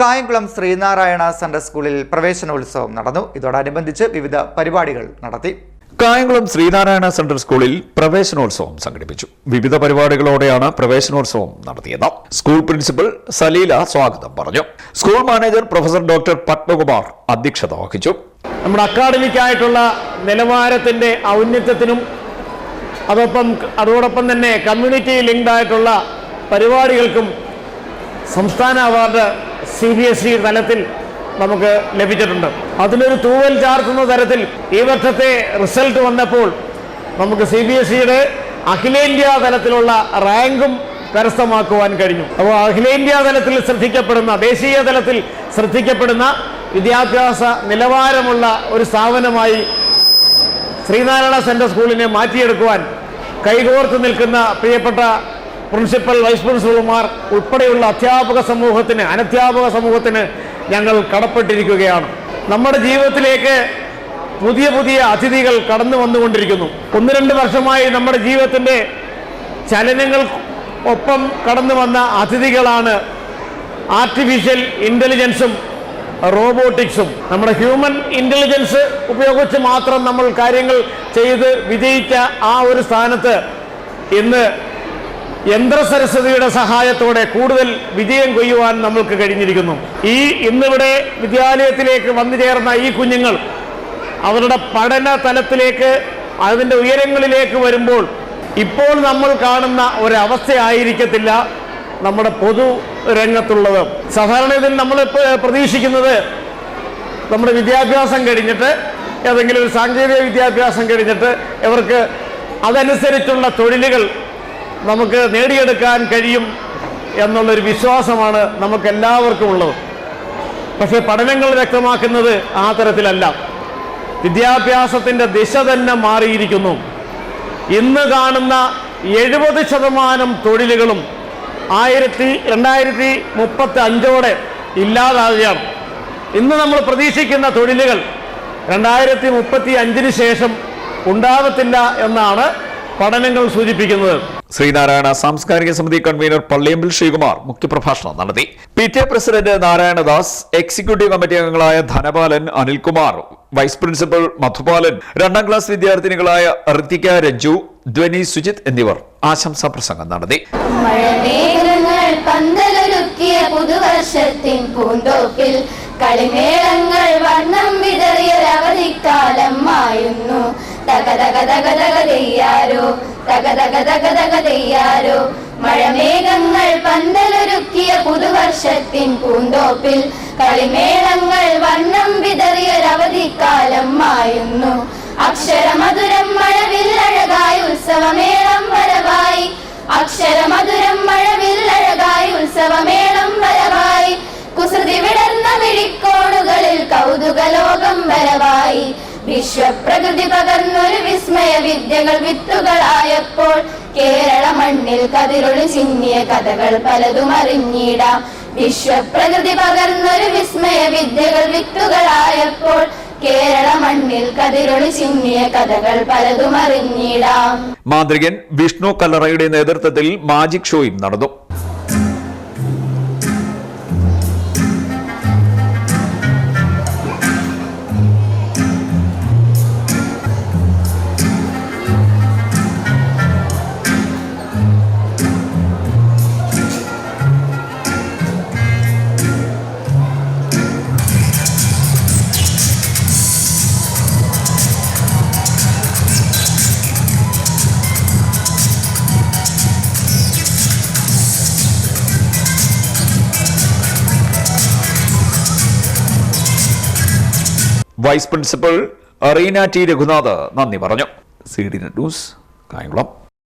Kayamkulam Sreenarayana central സ്കൂളിൽ പ്രവേശനോത്സവം നടന്നു. ഇതോടനുബന്ധിച്ച് വിവിധ പരിപാടികൾ നടത്തി. കായംകുളം ശ്രീനാരായണ സെൻട്രൽ സ്കൂളിൽ പ്രവേശനോത്സവം സംഘടിപ്പിച്ചു. വിവിധ പരിപാടികളോടെയാണ് പ്രവേശനോത്സവം നടത്തിയത്. സ്കൂൾ പ്രിൻസിപ്പൽ സലീല സ്വാഗതം പറഞ്ഞു. School manager professor doctor Padmakumar അധ്യക്ഷത വഹിച്ചു. നമ്മുടെ അക്കാഡമിക്കായിട്ടുള്ള നിലവാരത്തിന്റെ ഔന്നത്യത്തിനും അതോടൊപ്പം അതോടൊപ്പം തന്നെ കമ്മ്യൂണിറ്റി ലിങ്ക്ഡ് ആയിട്ടുള്ള പരിപാടികൾക്കും സംസ്ഥാന award C B S E തലത്തിൽ നമുക്ക് ലഭിച്ചിട്ടുണ്ട്. അതിലൊരു തൂവൽ ചാർത്തുന്ന തരത്തിൽ ഈ വർഷത്തെ റിസൾട്ട് വന്നപ്പോൾ നമുക്ക് സി ബി എസ് ഇയുടെ അഖിലേന്ത്യാ തലത്തിലുള്ള റാങ്കും കരസ്ഥമാക്കുവാൻ കഴിഞ്ഞു. അപ്പോൾ അഖിലേന്ത്യാ തലത്തിൽ ശ്രദ്ധിക്കപ്പെടുന്ന ദേശീയ തലത്തിൽ ശ്രദ്ധിക്കപ്പെടുന്ന വിദ്യാഭ്യാസ നിലവാരമുള്ള ഒരു സ്ഥാപനമായി ശ്രീനാരായണ സെൻട്രൽ സ്കൂളിനെ മാറ്റിയെടുക്കുവാൻ കൈകോർത്ത് നിൽക്കുന്ന പ്രിയപ്പെട്ട പ്രിൻസിപ്പൽ വൈസ് പ്രിൻസിപ്പൽമാർ ഉൾപ്പെടെയുള്ള അധ്യാപക സമൂഹത്തിന് അനധ്യാപക സമൂഹത്തിന് ഞങ്ങൾ കടപ്പെട്ടിരിക്കുകയാണ്. നമ്മുടെ ജീവിതത്തിലേക്ക് പുതിയ പുതിയ അതിഥികൾ കടന്നു വന്നുകൊണ്ടിരിക്കുന്നു. ഒന്ന് രണ്ട് വർഷമായി നമ്മുടെ ജീവിതത്തിന്റെ ചലനങ്ങൾ ഒപ്പം കടന്നു വന്ന അതിഥികളാണ് ആർട്ടിഫിഷ്യൽ ഇന്റലിജൻസും റോബോട്ടിക്സും നമ്മുടെ ഹ്യൂമൻ ഇന്റലിജൻസ് ഉപയോഗിച്ച് മാത്രം നമ്മൾ കാര്യങ്ങൾ ചെയ്ത് വിജയിച്ച ആ ഒരു സ്ഥാനത്ത് ഇന്ന് യന്ത്രസരസ്വതിയുടെ സഹായത്തോടെ കൂടുതൽ വിജയം കൊയ്യുവാൻ നമ്മൾക്ക് കഴിഞ്ഞിരിക്കുന്നു. ഈ ഇന്നിവിടെ വിദ്യാലയത്തിലേക്ക് വന്നു ചേർന്ന ഈ കുഞ്ഞുങ്ങൾ അവരുടെ പഠന തലത്തിലേക്ക് അതിന്റെ ഉയരങ്ങളിലേക്ക് വരുമ്പോൾ ഇപ്പോൾ നമ്മൾ കാണുന്ന ഒരവസ്ഥയായിരിക്കത്തില്ല നമ്മുടെ പൊതു രംഗത്തുള്ളത്. സാധാരണ ഇതിൽ നമ്മൾ പ്രതീക്ഷിക്കുന്നത് നമ്മുടെ വിദ്യാഭ്യാസം കഴിഞ്ഞിട്ട് ഏതെങ്കിലും ഒരു സാങ്കേതിക വിദ്യാഭ്യാസം കഴിഞ്ഞിട്ട് ഇവർക്ക് അതനുസരിച്ചുള്ള തൊഴിലുകൾ നമുക്ക് നേടിയെടുക്കാൻ കഴിയും എന്നുള്ളൊരു വിശ്വാസമാണ് നമുക്ക് എല്ലാവർക്കും ഉള്ളത്. പക്ഷേ പഠനങ്ങൾ വ്യക്തമാക്കുന്നത് ആ തരത്തിലല്ല. വിദ്യാഭ്യാസത്തിന്റെ ദിശ തന്നെ മാറിയിരിക്കുന്നു. ഇന്ന് കാണുന്ന എഴുപത് ശതമാനം തൊഴിലുകളും ആയിരത്തി രണ്ടായിരത്തി മുപ്പത്തി അഞ്ചോടെ ഇല്ലാതാകുകയാണ് ഇന്ന് നമ്മൾ പ്രതീക്ഷിക്കുന്ന തൊഴിലുകൾ രണ്ടായിരത്തി മുപ്പത്തി അഞ്ചിന് ശേഷം ഉണ്ടാകത്തില്ല എന്നാണ് പഠനങ്ങൾ സൂചിപ്പിക്കുന്നത്. ശ്രീനാരായണ സാംസ്കാരിക സമിതി കൺവീനർ പള്ളിയമ്പിൽ ശ്രീകുമാർ മുഖ്യപ്രഭാഷണം നടത്തി. P T A president Narayanadas executive committee അംഗങ്ങളായ ധനപാലൻ അനിൽകുമാർ വൈസ് പ്രിൻസിപ്പൽ മധുപാലൻ രണ്ടാം ക്ലാസ് വിദ്യാർത്ഥിനികളായ ഋത്തിക രഞ്ജു ധ്വനി സുജിത് എന്നിവർ ആശംസാ പ്രസംഗം നടത്തി. പൂന്തോപ്പിൽ കളിമേളങ്ങൾ വർണം വിതറിയൊരവധിക്കാലം മായുന്നു. തക തക തക തക തെയ്യാരോ തക തക തക തക തെയ്യാരോ മഴമേഘങ്ങൾ പന്തലൊരുക്കിയ പുതുവർഷത്തിൻ പൂന്തോപ്പിൽ കളിമേളങ്ങൾ വർണം വിതറിയൊരവധിക്കാലം മായുന്നു അക്ഷരമധുരം മഴവില്ലഴകായി ഉത്സവമേളം വരവായി അക്ഷരമധുരം മഴവില്ലഴകായി ഉത്സവമേളം വരവായി കുസൃതി വിടർന്ന മിഴിക്കോണുകളിൽ കൗതുക ലോകം വരവായി വിശ്വപ്രകൃതി പകർന്നൊരു വിസ്മയ വിദ്യകൾ വിത്തുകളായപ്പോൾ കേരള മണ്ണിൽ കതിരൊളി ചിന്നിയ കഥകൾ പലതും അറിഞ്ഞിടാം. വിശ്വപ്രകൃതി പകർന്നൊരു വിസ്മയ വിദ്യകൾ വിത്തുകളായപ്പോൾ കേരള മണ്ണിൽ കതിരൊളി ചിന്നിയ കഥകൾ പലതും അറിഞ്ഞിടാം. മാന്ത്രികൻ വിഷ്ണു കല്ലറയുടെ നേതൃത്വത്തിൽ മാജിക് ഷോയും നടന്നു. Vice principal Reena T Raghunath നന്ദി പറഞ്ഞു. C D news Kayamkulam.